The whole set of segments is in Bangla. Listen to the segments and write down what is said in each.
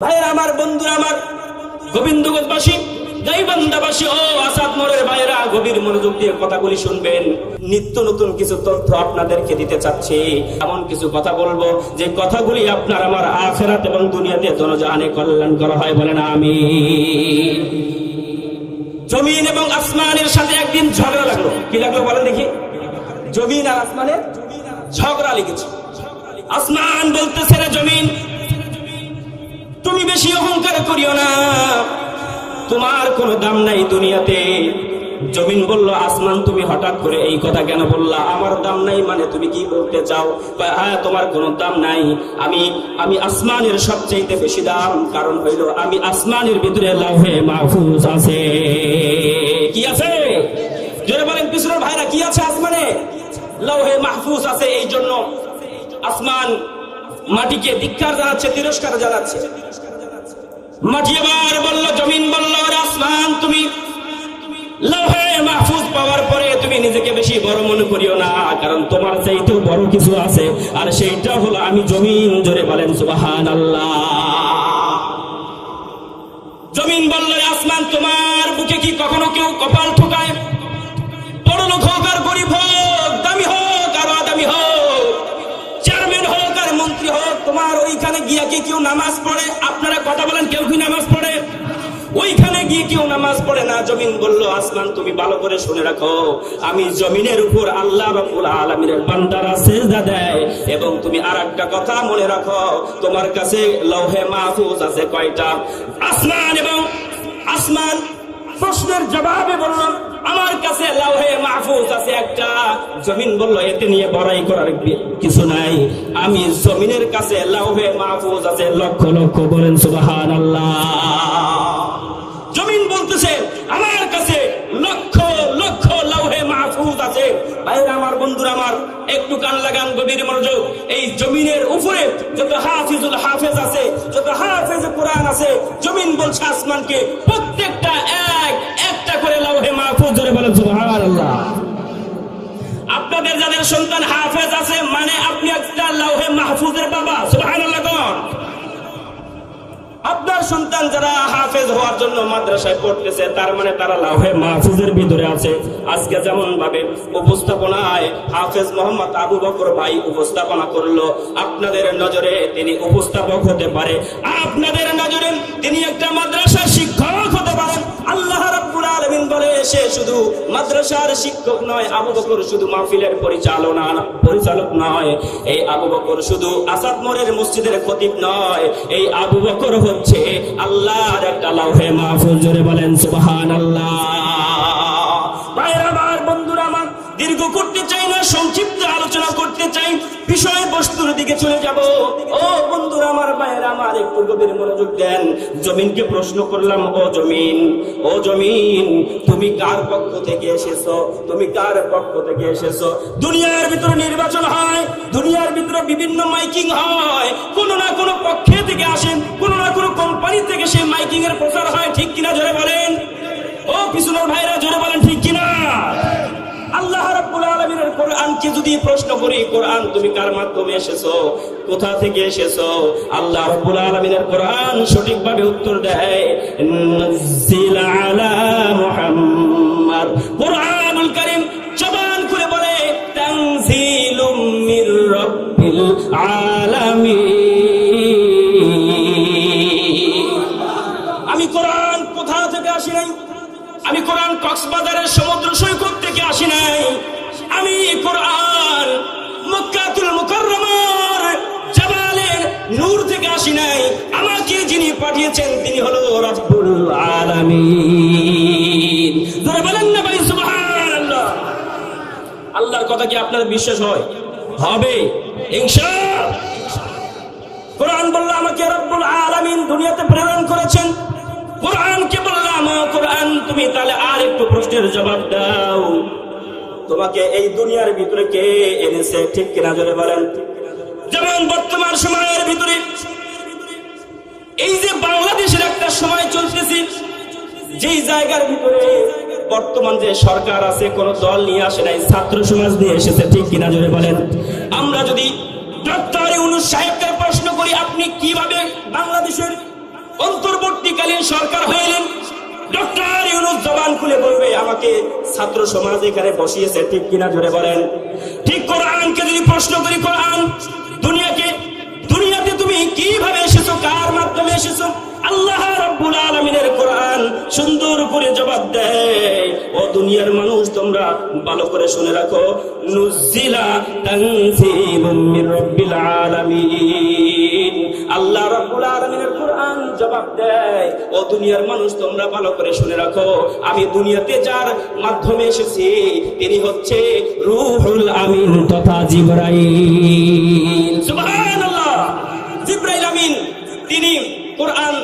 ভাইয়ের আমার, বন্ধুরা আমার গোবিন্দগঞ্জবাসী বলেন আমি জমিন এবং আসমানের সাথে একদিন ঝগড়া লাগল। কি লাগল বলেন দেখি। জমিন আর আসমানের ঝগড়া লেগেছে। আসমান বলতেছে রে জমিন তুমি বেশি অহংকার করিও না। তোমার কোনো দাম নাই দুনিয়াতে। জমিন বলল, আসমান তুমি হঠাৎ করে এই কথা কেন বললা? আমার দাম নাই মানে তুমি কি বলতে চাও? হ্যাঁ তোমার কোনো দাম নাই। আমি আমি আসমানের সবচেয়ে বেশি দাম। কারণ হইল, আমি আসমানের ভিতরে লাভে মাহফুজ আছে। কি আছে? জোরে বলেন, পিছনের ভাইরা কি আছে আসমানে? লৌহে মাহফুজ আছে এই জন্য আসমান মাটিকে ধিক্কার জানাচ্ছে, তিরস্কার জানাচ্ছে। মাটি এবার বলল, জমিন বলল আসমান তুমি। বড় কিছু আছে। আর সেইটা হলো, আমি জমিন জোরে বলেন সুবাহান জমিন বলল "রে আসমান তোমার বুকে কি কখনো কেউ কপাল ঠোকায়? বড় লোক গরিব হোক ওইখানে গিয়া কি কেউ নামাজ পড়ে? আপনারা কথা বলেন, কেউ কি নামাজ পড়ে? ওইখানে গিয়ে কেউ নামাজ পড়ে না। জমিন বলল, আসমান তুমি ভালো করে শুনে রাখো। আমি জমিনের উপর আল্লাহ এবং তুমি আর একটা কথা মনে রাখো। তোমার কাছে লৌহে মাহফুজ আছে কয়টা? আসমান এবং আসমান প্রশ্নের জবাবে বললাম আমার কাছে লাউহে মাহফুজ আছে একটা। জমিন বলল, এতে নিয়ে বড়াই করার কিছু নাই। আমি জমিনের কাছে লাউহে মাহফুজ আছে, লক্ষ লক্ষ বলেন সুবাহান জমিন বলতেছে, আমার একটু কান লাগান গভীর মনোযোগ। এই জমিনের উপরে যত হাফিজুল হাফেজ আছে, যত হাফেজ কোরআন আছে, জমিন বলছে আসমানকে প্রত্যেকটা এক, একটা করে লাউহে মাহফুজ ধরে বলেন, সুবহানাল্লাহ। আপনাদের যাদের সন্তান হাফেজ আছে মানে আপনি একটা লাউহে মাহফুজের বাবা, সুবহানাল্লাহ কোন। আপনার সন্তান যারা হাফেজ হওয়ার জন্য মাদ্রাসায় পড়তেছে, তার মানে তারা লাভে মাহফুজের ভিতরে আছে। আজকে যেমন ভাবে উপস্থাপনায় হাফেজ মোহাম্মদ আবু বকর ভাই উপস্থাপনা করল, আপনাদের নজরে তিনি উপস্থাপক হতে পারে। আপনাদের নজরে তিনি একটা মাদ্রাসা শিক্ষক মাদ্রাসার শিক্ষক নয়, আবু বকর শুধু মাহফিলের পরিচালনা পরিচালক নয়। এই আবু বকর শুধু আসাদ মোড়ের মসজিদের খতিব নয়। এই আবু বকর হচ্ছে আল্লাহর একটা মাহফুজ জোরে বলেন, সুবহানাল্লাহ। ভাইরা আমার, বন্ধুরা আমার, দীর্ঘ করতে চাই না, সংক্ষিপ্ত আলোচনা চাই, বিষয় বস্তুর দিকে চলে যাব। ও বন্ধুরা, আমার ভাইরা আমার একটু গভীর মনোযোগ দেন। জমিনকে প্রশ্ন করলাম, ও জমিন ও জমিন, তুমি কার পক্ষ থেকে এসেছ? তুমি কার পক্ষ থেকে এসেছ? দুনিয়ার ভিতরে নির্বাচন হয়, দুনিয়ার ভিতরে বিভিন্ন মাইকিং হয়। কোন না কোন পক্ষে থেকে আসেন, কোন না কোন কোম্পানি থেকে সেই মাইকিং এর প্রচার হয়। ঠিক কিনা জোরে বলেন? ও পিছনের ভাইরা জোরে বলেন ঠিক কিনা আল্লাহ রাব্বুল আলামিনের কোরআনকে যদি প্রশ্ন করি, কোরআন তুমি কার মাধ্যমে এসেছ? কোথা থেকে এসেছ? আল্লাহ রাব্বুল আলামিনের কোরআন সঠিকভাবে উত্তর দেয় আলা মুহাম্মদ। কোরআনুল কারীম জবান খুলে বলে তানজিলুম মির রাব্বিল আলামিন। আমি কোরআন কোথা থেকে আসি নাই? আমি কোরআন কক্সবাজারের সমুদ্র সৈকত থেকে আসি নাই। আমি কোরআন পাঠিয়েছেন, তিনি হলো রব্বুল আলামিন। বলেন না আল্লাহর কথা কি আপনার বিশ্বাস হয়? হবে। কোরআন বলল, আমাকে রব্বুল আলামিন দুনিয়াতে প্রেরণ করেছেন। বললাম কোরআন, তুমি তাহলে আর একটু প্রশ্নের জবাব দাও। তোমাকে এই দুনিয়ার ভিতরে কে এনেছে, ঠিক কিনা জোরে বলেন? যেমন বর্তমান সময়ের ভিতরে এই যে বাংলাদেশের একটা সময় চলতেছে, যেই জায়গার ভিতরে বর্তমান যে সরকার আছে, কোন দল নিয়ে আসে নাই, ছাত্র সমাজ নিয়ে এসেছে, ঠিক কিনা জোরে বলেন। আমরা যদি ডক্টর ইউনুস সাহেবকে প্রশ্ন করি, আপনি কীভাবে বাংলাদেশের অন্তর্বর্তীকালীন সরকার হইলেন ডক্টর ইউনুস জবান খুলে বলবে, আমাকে ছাত্র সমাজ এখানে বসিয়েছে, ঠিক কিনা জোরে বলেন। ঠিক কোরআনকে যদি প্রশ্ন করি, কোরআন ভালো করে শুনে রাখো। নুজিলা তানজিলুম মির আলামিন। আল্লাহ আলামিনের কোরআন জবাব দেয়, ও দুনিয়ার মানুষ, তোমরা ভালো করে শুনে রাখো। আমি দুনিয়াতে যার মাধ্যমে এসেছি, তিনি হচ্ছে রূহুল আমিন তথা জিবরাইল। সুবহানাল্লাহ। জিব্রাইল আমিন, তিনি কোরআন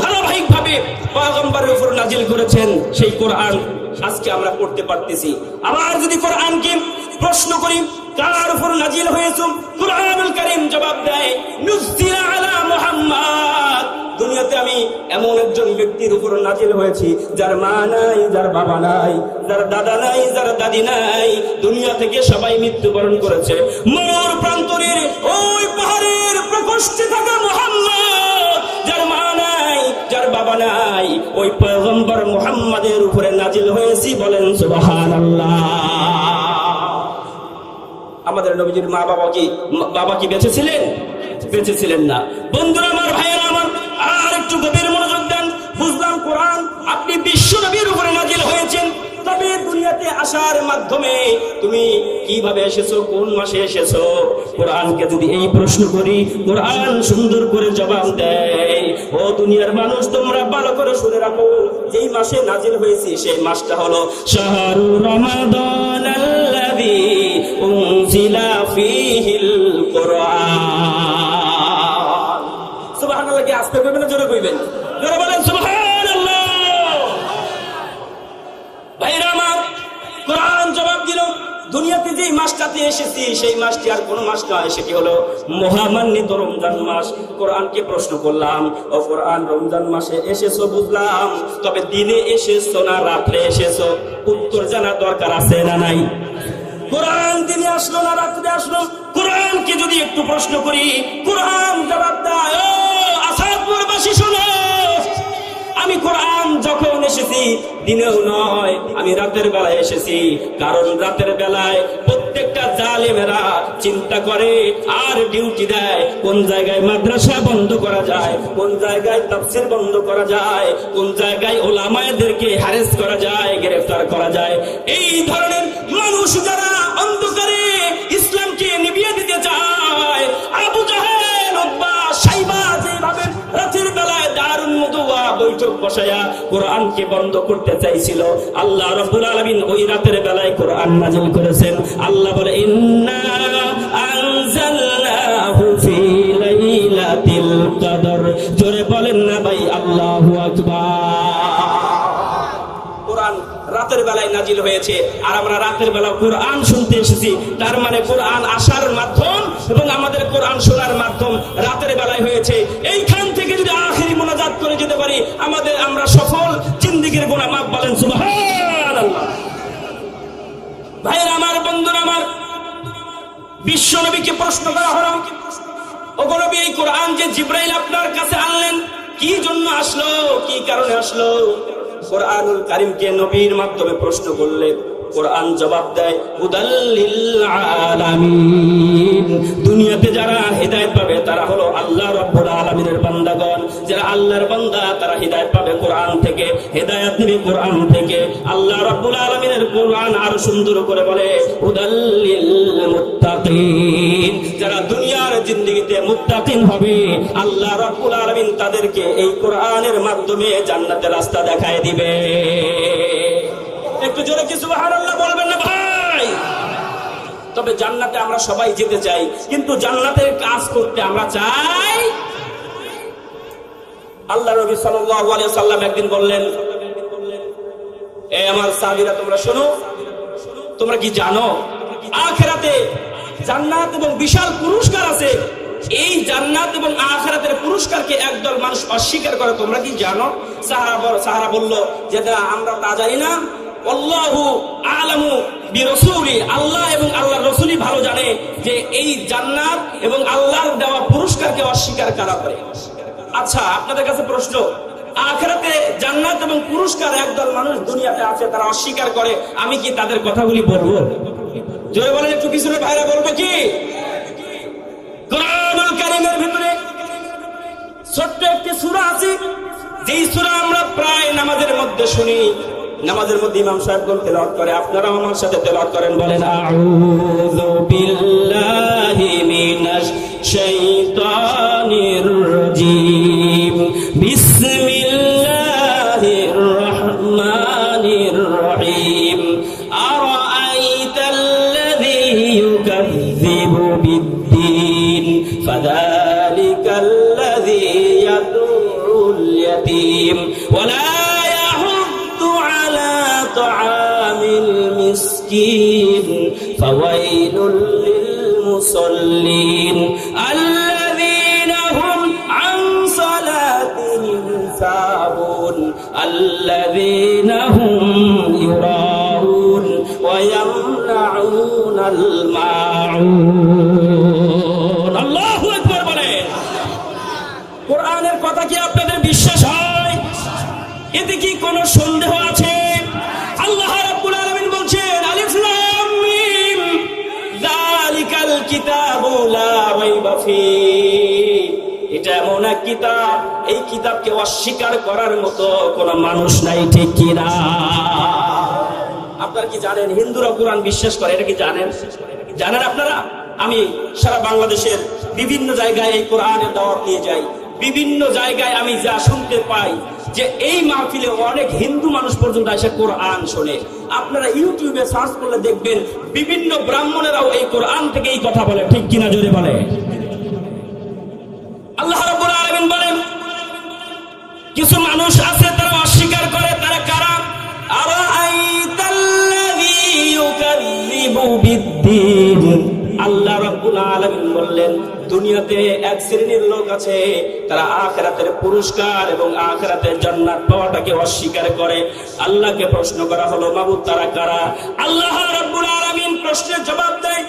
ধারাবাহিকভাবে পয়গম্বরের উপর নাজিল করেছেন, সেই কোরআন। আজকে আমরা পড়তে পারতেছি। আবার যদি কোরআনকে প্রশ্ন করি, কার উপর নাজিল হয়েছে? কোরআনুল কারীম জবাব দেয় নুজিলা আলা মুহাম্মদ। দুনিয়াতে আমি এমন একজন ব্যক্তির উপর নাজিল হয়েছি, যার মা নাই, যার বাবা নাই, যার দাদা নাই, যার দাদি নাই। দুনিয়া থেকে সবাই মৃত্যুবরণ করেছে। মনোর প্রান্তরের ওই পাহাড়ের প্রকোষ্ঠে থাকা বাবা ওই পয়গম্বর মোহাম্মদের উপরে নাজিল হয়েছি বলেন সুবহানাল্লাহ। আমাদের নবীজির মা বাবা কি বাবা কি বেঁচে ছিলেন? বেঁচে ছিলেন না। বন্ধুরা, আমার ভাইয়েরা, আমার আর একটু গভীর মনোযোগ দেন। বুঝলাম কোরআন আপনি বিশ্ব নবীর উপরে নাজিল হয়েছেন। দুনিয়াতে আসার মাধ্যমে তুমি কীভাবে এসেছ, কোন মাসে এসেছ? কোরআনকে যদি এই প্রশ্ন করি, কোরআন সুন্দর করে জবাব দেয়। ও দুনিয়ার মানুষ, তোমরা ভালো করে শুনে রাখো, যেই মাসে নাজিল হয়েছি, সেই মাসটা হলো শাহরু রমাদান আল্লাযী উনজিলা ফীহিল কোরআন। সুবহানাল্লাহ, কি আস্তে কইবেন না জোরে কইবেন? জোরে বলেন, সুবহানাল্লাহ ভাইরা আমার কোরআন জবাব দিল দুনিয়াতে যে মাসটাতে এসেছি, সেই মাসটি আর কোন মাস নয় সেটি হলো মহামান্বিত রমজান মাস। কোরআনকে প্রশ্ন করলাম, ও কোরআন, রমজান মাসে এসেছ বুঝলাম, তবে দিনে এসেছ না, রাত্রে এসেছ। উত্তর জানার দরকার আছে না নাই? কোরআন দিনে আসলো না, রাত্রে আসলো। কোরআনকে যদি একটু প্রশ্ন করি, কোরআন জবাব দেয়, ও আসাদপুরবাসী, শোনো। আমি কোরআন যখন এসেছি, দিনেও নয়, আমি রাতের বেলায় এসেছি। কারণ রাতের বেলায় প্রত্যেকটা জালেমেরা চিন্তা করে, আর ডিউটি দেয়, কোন জায়গায় মাদ্রাসা বন্ধ করা যায়, কোন জায়গায় তাফসির বন্ধ করা যায়, কোন জায়গায় ওলামায়দেরকে হ্যারেস করা যায়, গ্রেফতার করা যায়। এই ধরনের মানুষ যারা অন্ধকারে ইসলামকে নিভিয়ে দিতে চায়, আবু জাহেল বৈঠক বসায়া কোরআনকে বন্ধ করতে চাইছিল। আল্লাহ রাব্বুল আলামিন ওই রাতের বেলায় কোরআন নাযিল করেছেন। আল্লাহ বলে রাতের বেলায় নাজিল হয়েছে। আর আমরা রাতের কোরআন শুনতে তার মানে কোরআন মাধ্যম এবং আমাদের কোরআন শোনার মাধ্যম রাতের বেলায় হয়েছে। এইখান আমাদের আমরা সফল। জিন্দিগির গোনা মাপ বলেন ভাইয়ের আমার, বন্ধুরা আমার বিশ্ব নবীকে প্রশ্ন করা হলো এই কোরআন যে জিব্রাইল আপনার কাছে আনলেন, কি জন্য আসলো, কি কারণে আসলো? কারিমকে নবীর মাধ্যমে প্রশ্ন করলে কোরআন জবাব দেয় দুনিয়াতে যারা হেদায়েত পাবে, তারা হলো আল্লাহ রাব্বুল আলামিনের বান্দাগণ। যারা আল্লাহর বান্দা তারা হেদায়েত পাবে কোরআন থেকে, হেদায়েত নেবে কোরআন থেকে। আল্লাহ রাব্বুল আলামিনের কোরআন আরও সুন্দর করে বলে হুদাল্লিল মুত্তাকিন যারা দুনিয়ার জিন্দেগিতে মুত্তাকিন হবে, আল্লাহ রাব্বুল আলামিন তাদেরকে এই কোরআনের মাধ্যমে জান্নাতের রাস্তা দেখায় দিবে। একটু জোরে কি সুবহানাল্লাহ বলবেন না ভাই? তবে জান্নাতে আমরা সবাই যেতে চাই, কিন্তু জান্নাতের কাজ করতে আমরা চাই আল্লাহ নবী সাল্লাম একদিন বললেন আমার সাহাবীরা, তোমরা শোনো, তোমরা কি জানো, আখেরাতে জান্নাত এবং বিশাল পুরস্কার আছে। এই জান্নাত এবং আখেরাতের পুরস্কারকে একদল মানুষ অস্বীকার করে, তোমরা কি জানো? সাহারা সাহারা বলল, যে আমরা তা জানি না, আল্লাহু এবং আল্লাহ রসুলই ভালো জানে যে এই জান্নাত এবং আল্লাহর দেওয়া পুরস্কারকে অস্বীকার করা করে। আচ্ছা আপনাদের কাছে প্রশ্ন, আখেরাতে জান্নাত এবং পুরস্কার একদল মানুষ দুনিয়াতে আছে, তারা অস্বীকার করে, আমি কি তাদের কথাগুলি বলব? জোরে বলেন একটু পিছনে ভাইরা বলব কি? ছোট্ট একটি সূরা আছে, যেই সূরা আমরা প্রায় নামাজের মধ্যে শুনি। নামাজের মধ্যে ইমাম তেলাওয়াত করে, আপনারাও আমার সাথে তেলাওয়াত করেন, বলেন, আউযু বিল্লাহি মিনাশ শাইতানির اليتيم ولا يحض على طعام المسكين فويل للمصلين. الذين هم عن صلاتهم ساهون الذين هم يراءون ويمنعون الماعون. এটা এমন এক কিতাব, এই কিতাবকে অস্বীকার করার মতো কোনো মানুষ নাই, ঠিক কি না? আপনারা কি জানেন, হিন্দুরা কোরআন বিশ্বাস করে, এটা কি জানেন? জানেন আপনারা? আমি সারা বাংলাদেশের বিভিন্ন জায়গায় এই কোরআনের দাওয়াত নিয়ে যাই। বিভিন্ন জায়গায় আমি যা শুনতে পাই যে এই মাহফিলে অনেক হিন্দু মানুষ পর্যন্ত এসে কোরআন শোনে। আপনারা ইউটিউবে সার্চ করলে দেখবেন, বিভিন্ন ব্রাহ্মণেরাও এই কোরআন থেকে এই কথা বলে, ঠিক কিনা জোরে বলে আল্লাহ রাব্বুল আলামিন বলেন কিছু মানুষ আছে তারা অস্বীকার করে, তারা কারা? আরাআইতাল্লাযী আল্লাহ রাব্বুল বললেন, দুনিয়াতে এক শ্রেণির লোক আছে, তারা আখিরাতের পুরস্কার এবং আখিরাতের জান্নাত পাওয়াটাকে অস্বীকার করে। আল্লাহকে প্রশ্ন করা হলো, মাবুদ, তারা কারা? আল্লাহ রাব্বুল আলামিন প্রশ্নের জবাব দেয়